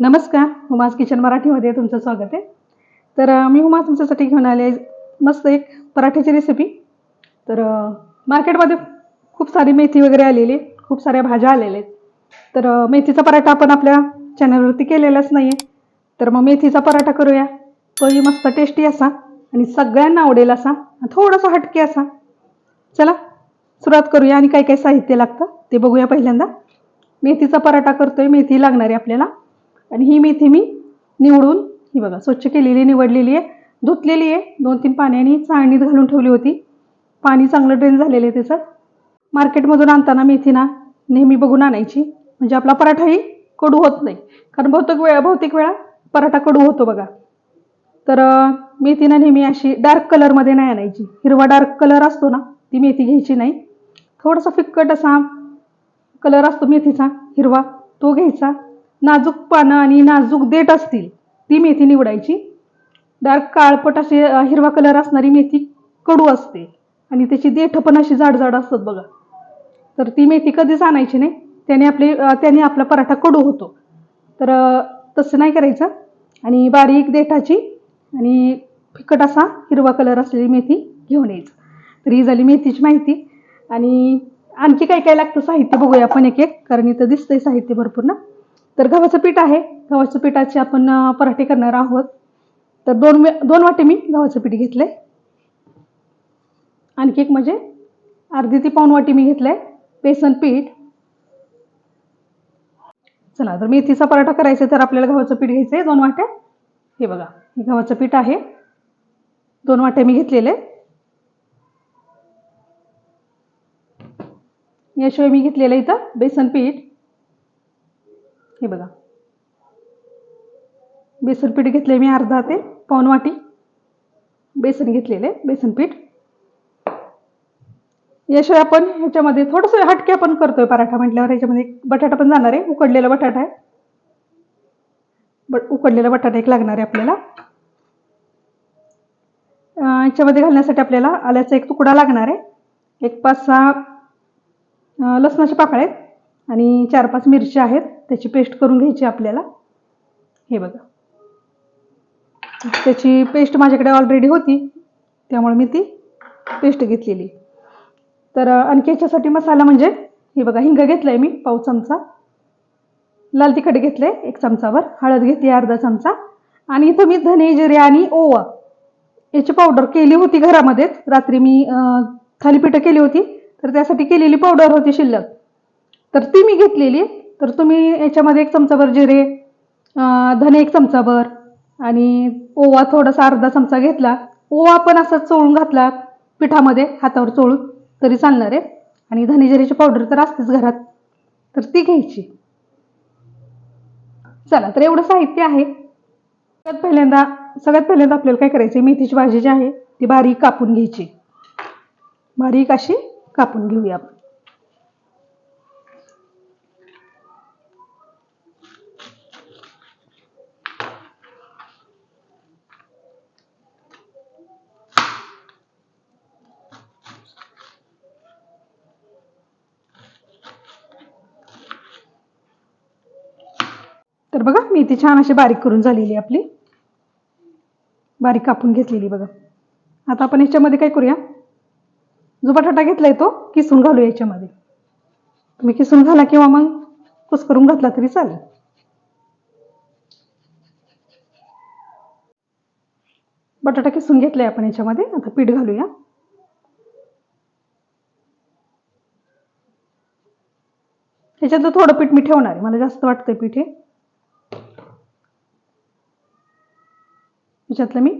नमस्कार hummus kitchen मराठीमध्ये तुमचं स्वागत आहे. तर मी हुमा तुमच्यासाठी घेऊन आले मस्त एक पराठ्याची रेसिपी तर मार्केटमध्ये खूप सारी मेथी वगैरे आलेली आहे खूप साऱ्या भाज्या आलेल्या आहेत. तर मेथीचा पराठा आपण आपल्या चॅनलवरती केलेलाच नाही आहे तर मग मेथीचा पराठा करूया. तोही मस्त टेस्टी असा आणि सगळ्यांना आवडेल असा थोडासा हटके असा. चला सुरुवात करूया आणि काय काय साहित्य लागतं ते बघूया पहिल्यांदा. मेथीचा पराठा करतोय. मेथी लागणार आहे आपल्याला. आणि ही मेथी मी निवडून ही बघा स्वच्छ केलेली निवडलेली आहे. धुतलेली आहे. दोन तीन पाण्याने चाळणीत घालून ठेवली होती. पाणी चांगलं ड्रेन झालेलं आहे त्याचं. मार्केटमधून आणताना मेथी ना नेहमी बघून आणायची. म्हणजे आपला पराठाही कडू होत नाही. कारण बहुतेक वेळा बहुतेक वेळा पराठा कडू होतो बघा. तर मेथी ना नेहमी अशी डार्क कलरमध्ये नाही आणायची. हिरवा डार्क कलर असतो ना ती मेथी घ्यायची नाही. थोडासा फिक्कट असा कलर असतो मेथीचा हिरवा तो घ्यायचा. नाजूक पानं आणि नाजूक देठ असतील ती मेथी निवडायची. डार्क काळपट असे हिरवा कलर असणारी मेथी कडू असते. आणि त्याची देठ पण अशी जाड जाड असतात बघा. तर ती मेथी कधीच आणायची नाही. त्याने आपले त्याने आपला पराठा कडू होतो. तर तसं नाही करायचं. आणि बारीक देठाची आणि फिकट असा हिरवा कलर असलेली मेथी घेऊन यायचं. तर ही झाली मेथीची माहिती. आणि आणखी काय काय लागतं साहित्य बघूया आपण एक एक कारण इथं दिसतंय साहित्य भरपूर ना. तर गव्हाचं पीठ आहे. गव्हाच्या पिठाचे आपण पराठे करणार आहोत. तर दोन दोन वाटे मी गव्हाचं पीठ घेतलंय. आणखी एक म्हणजे अर्धी ती पाऊण वाटी मी घेतलंय बेसन पीठ. चला तर मेथीचा पराठा करायचा तर आपल्याला गव्हाचं पीठ घ्यायचं आहे दोन वाट्या. हे बघा हे गव्हाचं पीठ आहे. दोन वाट्या मी घेतलेले. याशिवाय मी घेतलेलं इथं बेसन पीठ. हे बघा. बेसन पीठ घेतले मी अर्धा ते पाऊन वाटी. बेसन घेतलेले बेसन पीठ. याशिवाय आपण ह्याच्यामध्ये थोडंसं हटके आपण करतोय पराठा म्हटल्यावर. ह्याच्यामध्ये बटाटा पण जाणार आहे उकडलेला बटाटा आहे. बट उकडलेला बटाटा एक लागणार आहे आपल्याला. याच्यामध्ये घालण्यासाठी आपल्याला आल्याचा एक तुकडा लागणार आहे. एक पाच सहा लसणाचे पाकळे आहेत. आणि चार पाच मिरच्या आहेत त्याची पेस्ट करून घ्यायची आपल्याला. हे बघा. त्याची पेस्ट माझ्याकडे ऑलरेडी होती त्यामुळे मी ती पेस्ट घेतलेली. तर आणखी याच्यासाठी मसाला म्हणजे हे बघा हिंग घेतलाय मी पाव चमचा. लाल तिखट घेतलंय एक चमचावर हळद घेतली अर्धा चमचा. आणि इथं मी धने जिरे आणि ओवा याची पावडर केली होती घरामध्येच. रात्री मी थालीपीठं केली होती तर त्यासाठी केलेली पावडर होती शिल्लक. तर ती मी घेतलेली तर तुम्ही याच्यामध्ये एक चमचाभर जिरे धने एक चमचाभर आणि ओवा थोडासा अर्धा चमचा घेतला. ओवा पण असा चोळून घातला पिठामध्ये हातावर चोळून तरी चालणार आहे. आणि धने जिऱ्याची पावडर तर असतेच घरात. तर ती घ्यायची. चला तर एवढं साहित्य आहे. सगळ्यात पहिल्यांदा सगळ्यात पहिल्यांदा आपल्याला काय करायचं मेथीची भाजी जी आहे ती बारीक कापून घ्यायची. बारीक अशी कापून घेऊया आपण. तर बघा मेथी छान अशी बारीक करून झालेली आपली. बारीक कापून घेतलेली बघा. आता आपण याच्यामध्ये काय करूया? जो बटाटा घेतलाय तो किसून घालूया याच्यामध्ये तुम्ही किसून घाला किंवा मग कुसकरून घातला तरी चालेल. बटाटा किसून घेतलाय आपण याच्यामध्ये आता पीठ घालूया. याच्यातलं थोडं पीठ मी ठेवणार आहे. मला जास्त वाटतंय पीठ हे. ह्याच्यातलं मी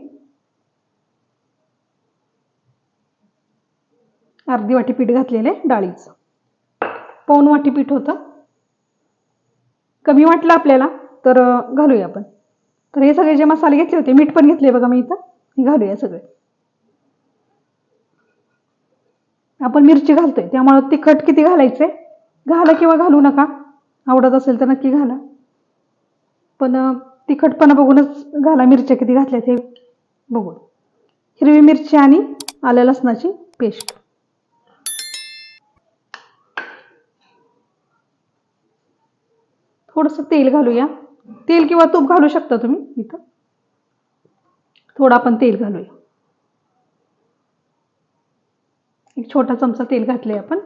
अर्धी वाटी पीठ घातलेले डाळीचं. पाऊन वाटी पीठ होतं. कमी वाटलं आपल्याला तर घालूया आपण. तर हे सगळे जे मसाले घेतले होते मीठ पण घेतले बघा मी इथं. हे घालूया सगळे. आपण मिरची घालतोय त्यामुळं तिखट किती घालायचे घाला किंवा घालू नका. आवडत असेल तर नक्की घाला. पण तिखटपणा बघूनच घाला मिरच्या किती घातल्या ते बघून. हिरवी मिरची आणि आल्या लसणाची पेस्ट. थोडंसं तेल घालूया. तेल किंवा तूप घालू शकता तुम्ही इथं. थोडं आपण तेल घालूया. एक छोटा चमचा तेल घातले आपण.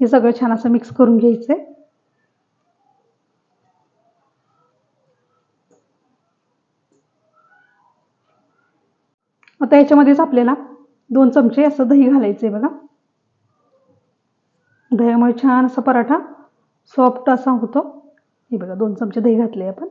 हे सगळं छान असं मिक्स करून घ्यायचंय. आता याच्यामध्येच आपल्याला दोन चमचे असं दही घालायचंय बघा. दह्यामुळे छान असा पराठा सॉफ्ट असा होतो. हे बघा दोन चमचे दही घातले आपण.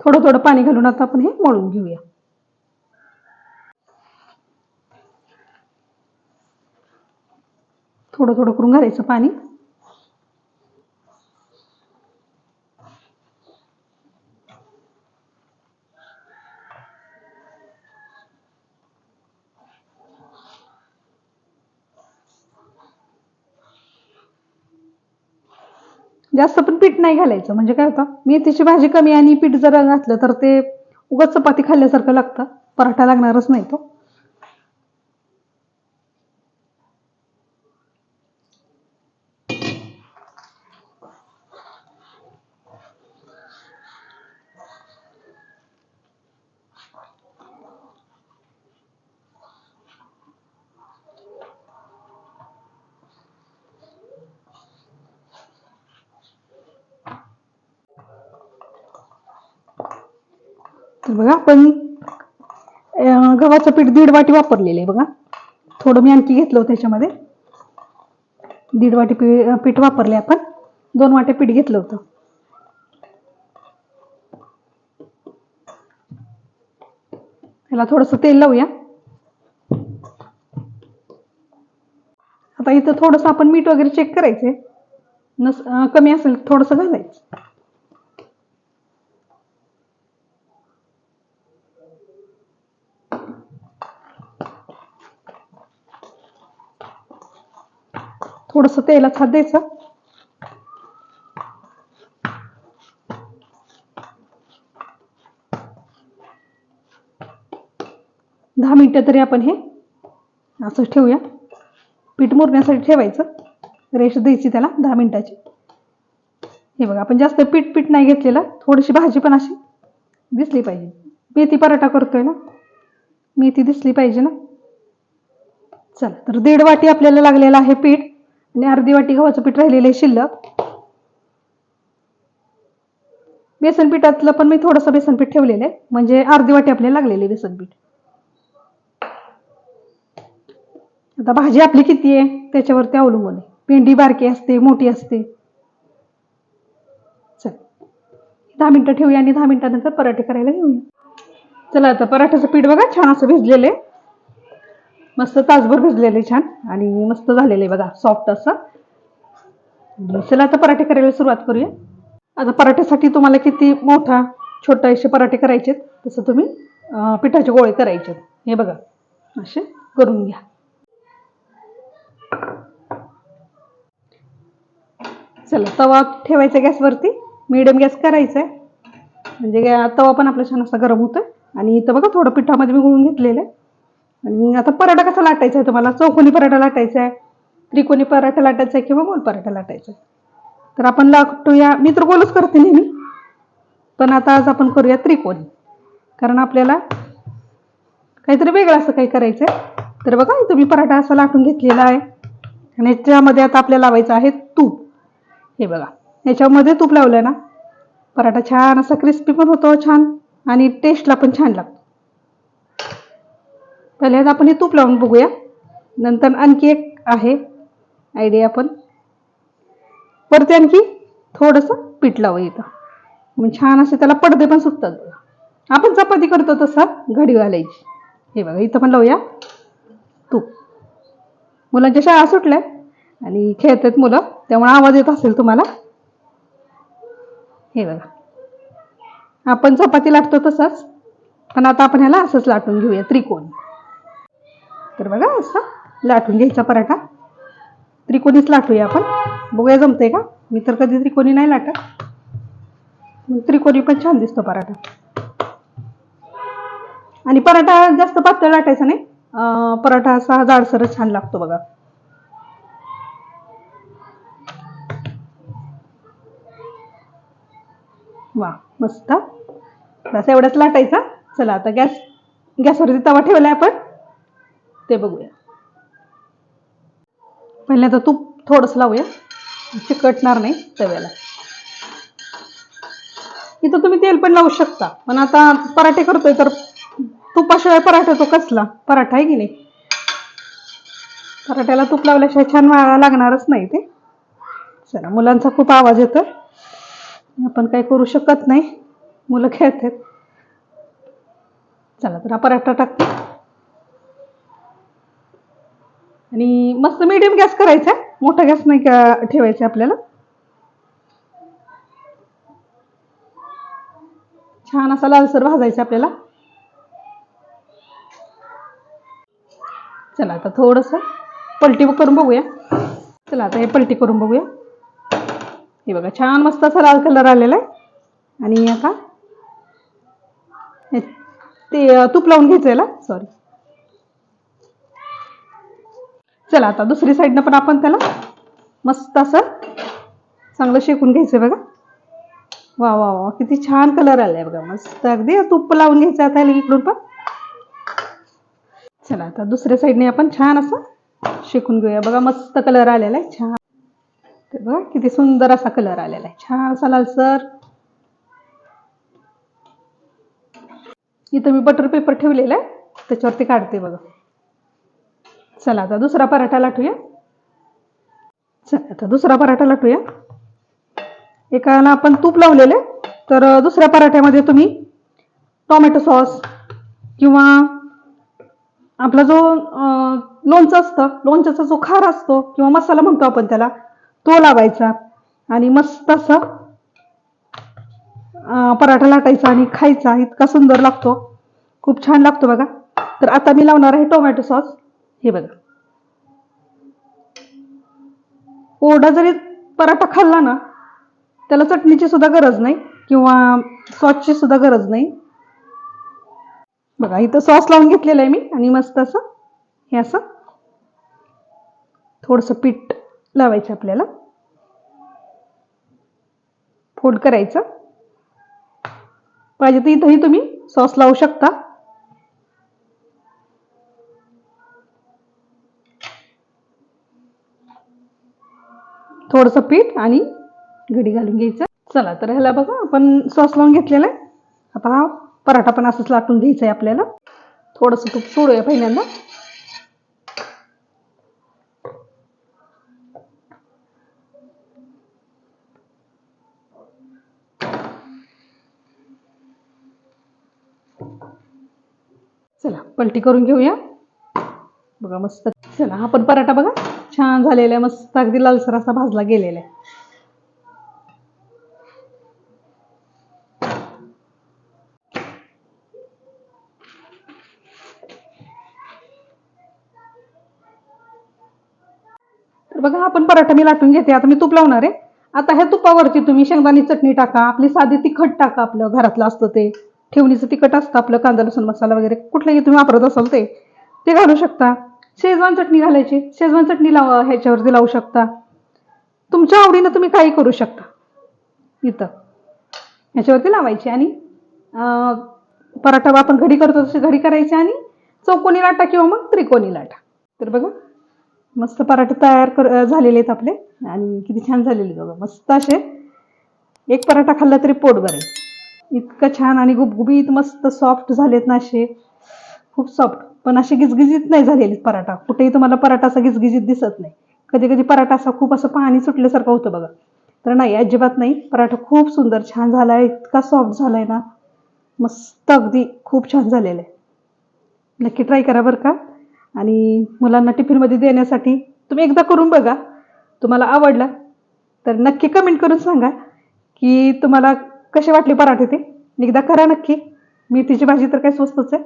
थोडं थोडं पाणी घालून आता आपण हे मळून घेऊया. थोडं थोडं करून घालायचं पाणी. जास्त पण पीठ नाही घालायचं. म्हणजे काय होतं मेथीची भाजी कमी आणि पीठ जर घातलं तर ते उगाच चपाती खाल्ल्यासारखं लागतं. पराठा लागणारच नाही तो तर बघा. आपण गव्हाचं पीठ दीड वाटी वापरलेलं आहे बघा. थोडं मी आणखी घेतलं होतं त्याच्यामध्ये. दीड वाटी पी पीठ वापरले आपण. दोन वाटे पीठ घेतलं होतं. याला थोडंसं तेल लावूया. आता इथं थोडंसं आपण मीठ वगैरे चेक करायचंय. नस कमी असेल थोडंसं घालायचं. थोडंसं तेलात हात द्यायचं. दहा मिनिटं तरी आपण हे असंच ठेवूया. पीठ मुरण्यासाठी ठेवायचं. रेस्ट द्यायची त्याला दहा मिनिटाची. हे बघा आपण जास्त पीठ पीठ नाही घेतलेलं थोडीशी भाजी पण अशी दिसली पाहिजे. मेथी पराठा करतोय ना? मेथी दिसली पाहिजे ना? चला तर दीड वाटी आपल्याला लागलेलं आहे पीठ. आणि अर्धी वाटी गव्हाचं पीठ राहिलेलं आहे शिल्लक. बेसन पिठातलं पण मी थोडंसं बेसन पीठ ठेवलेलं आहे. म्हणजे अर्धी वाटी आपल्याला लागलेली बेसन पीठ. आता भाजी आपली किती आहे? त्याच्यावरती अवलंबून आहे. पेंडी बारकी असते मोठी असते. चल. दहा मिनटं ठेवूया आणि दहा मिनटानंतर पराठे करायला घेऊया. चला आता पराठ्याचं पीठ बघा छान असं भिजलेलं आहे. मस्त तासभर भिजलेले छान. आणि मस्त झालेले बघा सॉफ्ट असं. चला आता पराठे करायला सुरुवात करूया. आता पराठ्यासाठी तुम्हाला किती मोठा छोटा असे पराठे करायचे तसं तुम्ही पिठाचे गोळे करायचे हे बघा असे करून घ्या. चला तवा ठेवायचा गॅसवरती. मिडियम गॅस करायचा आहे म्हणजे तवा पण आपला छान असा गरम होतोय. आणि इथं बघा थोडं पिठामध्ये मी गुळून घेतलेलं आहे. आणि आता पराठा कसा लाटायचा आहे तुम्हाला? चौकोनी पराठा लाटायचा आहे त्रिकोणी पराठा लाटायचा आहे किंवा गोल पराठा लाटायचा आहे? तर आपण लाटूया. मी तर गोलच करते नेहमी. पण आता आज आपण करूया त्रिकोणी. कारण आपल्याला काहीतरी वेगळं असं काही करायचं आहे तर बघा इथं मी पराठा असा लाटून घेतलेला आहे. आणि त्यामध्ये आता आपल्याला लावायचं आहे तूप. हे बघा याच्यामध्ये तूप लावलं ना? पराठा छान असा क्रिस्पी पण होतो छान. आणि टेस्टला पण छान लागतो. पहिल्याच आपण हे तूप लावून बघूया. नंतर आणखी एक आहे आयडिया आपण. वरती आणखी थोडंसं पीठ लावू इथं. मग छान असे त्याला पडदे पण सुटतात बघा. आपण चपाती करतो तसं घडी घालायची. हे बघा इथं पण लावूया तूप. मुलांच्या शाळा सुटल्या आणि खेळतात मुलं त्यामुळे आवाज येत असेल तुम्हाला. हे बघा. आपण चपाती लाटतो तसंच पण आता आपण ह्याला असंच लाटून घेऊया त्रिकोण. तर बघा असं लाटून घ्यायचा पराठा. त्रिकोणीच लाटूया आपण. बघूया जमतंय का? मी तर कधी त्रिकोणी नाही लाटत. मग त्रिकोणी पण छान दिसतो पराठा. आणि पराठा जास्त पातळ लाटायचा नाही. पराठा असा जाडसरच छान लागतो बघा. वा मस्त. बस एवढाच लाटायचा. चला आता गॅस गॅसवरती तवा ठेवलाय आपण. ते बघूया. पहिल्यांदा तूप थोडंसं लावूया. चिकटणार नाही तव्याला. इथं तुम्ही तेल पण लावू शकता. पण आता पराठे करतोय तर तुपाशिवाय पराठा तो कसला? पराठा आहे की नाही? पराठ्याला तूप लावल्याशिवाय छान वाळा लागणारच नाही ते. चला मुलांचा खूप आवाज येतो आपण काही करू शकत नाही. मुलं खेळतात. चला तर हा पराठा टाकते. आणि मस्त मीडियम गॅस करायचा आहे. मोठा गॅस नाही का ठेवायचा आपल्याला? छान असा लालसर भाजायचा आपल्याला. चला आता थोडस पलटी करून बघूया. चला आता हे पलटी करून बघूया. हे बघा छान मस्त असा लाल कलर आलेला आहे. आणि आता हे- ते तूप लावून घ्यायचं याला? सॉरी चला आता दुसरी साईडनं पण आपण त्याला मस्त असं चांगलं शेकून घ्यायचं बघा. वा वा वा किती छान कलर आलाय बघा मस्त. अगदी तूप लावून घ्यायचं आता इकडून पण. चला आता दुसऱ्या साईडने आपण छान असं शेकून घेऊया. बघा मस्त कलर आलेला आहे छान. ते बघा किती सुंदर असा कलर आलेला आहे. छान असा लालसर. इथं मी बटर पेपर ठेवलेला आहे त्याच्यावरती काढते बघा. चला आता दुसरा पराठा लाटूया. चला आता दुसरा पराठा लाटूया. एकाला आपण तूप लावलेले तर दुसऱ्या पराठ्यामध्ये तुम्ही टोमॅटो सॉस किंवा आपला जो लोणचं असतं लोणच्याचा जो खार असतो किंवा मसाला म्हणतो आपण त्याला तो लावायचा आणि मस्त असं पराठा लाटायचा आणि खायचा. इतका सुंदर लागतो. खूप छान लागतो बघा. तर आता मी लावणार आहे टोमॅटो सॉस. हे बघा. कोरडा जरी पराठा खाल्ला ना त्याला चटणीची सुद्धा गरज नाही किंवा सॉसची सुद्धा गरज नाही. बघा इथं सॉस लावून घेतलेलं आहे मी आणि मस्त असं हे असं. थोडंसं पीठ लावायचं आपल्याला. फोड करायचं. पाहिजे तर इथंही तुम्ही सॉस लावू शकता. थोडंसं पीठ आणि घडी घालून घ्यायचं. चला तर ह्याला बघा आपण सॉस लावून घेतलेला आहे. आता हा पराठा पण असंच लाटून घ्यायचा आहे आपल्याला. थोडंसं तूप सोडूया पहिल्यांदा. चला पलटी करून घेऊया. बघा मस्त. चला हा पण पराठा बघा. छान झालेला आहे. मस्त अगदी लालसर असा भाजला गेलेला आहे. तर बघा आपण पराठा मी लाटून घेते. आता मी तूप लावणार आहे. आता ह्या तुपावरती तुम्ही शेंगदाणी चटणी टाका. आपली साधी तिखट टाका आपलं. घरातलं असतं ते. ठेवणीचं तिखट असतं आपलं. कांदा लसूण मसाला वगैरे कुठलंही तुम्ही वापरत असाल ते. ते घालू शकता. शेजवान चटणी घालायची. शेजवान चटणी लाव ह्याच्यावरती लावू शकता. तुमच्या आवडीनं तुम्ही काही करू शकता. इथं. ह्याच्यावरती लावायची आणि पराठा आपण घडी करतो तशी घडी करायची आणि चौकोनी लाटा किंवा मग त्रिकोणी लाटा. तर बघा मस्त पराठे तयार कर झालेले आहेत आपले. आणि किती छान झालेले बघा. मस्त असे एक पराठा खाल्ला तरी पोट भरेल. इतकं छान आणि गुबगुबीत मस्त सॉफ्ट झालेत ना असे. खूप सॉफ्ट पण असे गिजगिजीत नाही झालेले पराठा. कुठेही तुम्हाला पराठा असा गिजगिजीत दिसत नाही. कधी कधी पराठा असा खूप असं पाणी सुटल्यासारखं होतं बघा. तर नाही अजिबात नाही. पराठा खूप सुंदर छान झाला आहे इतका सॉफ्ट झाला आहे ना. मस्त अगदी खूप छान झालेलं आहे. नक्की ट्राय करा बरं का. आणि मुलांना टिफिनमध्ये देण्यासाठी तुम्ही एकदा करून बघा. तुम्हाला आवडला तर नक्की कमेंट करून सांगा की तुम्हाला कसे वाटले पराठे ते. एकदा करा नक्की. मेथीची भाजी तर काय स्वस्तच आहे.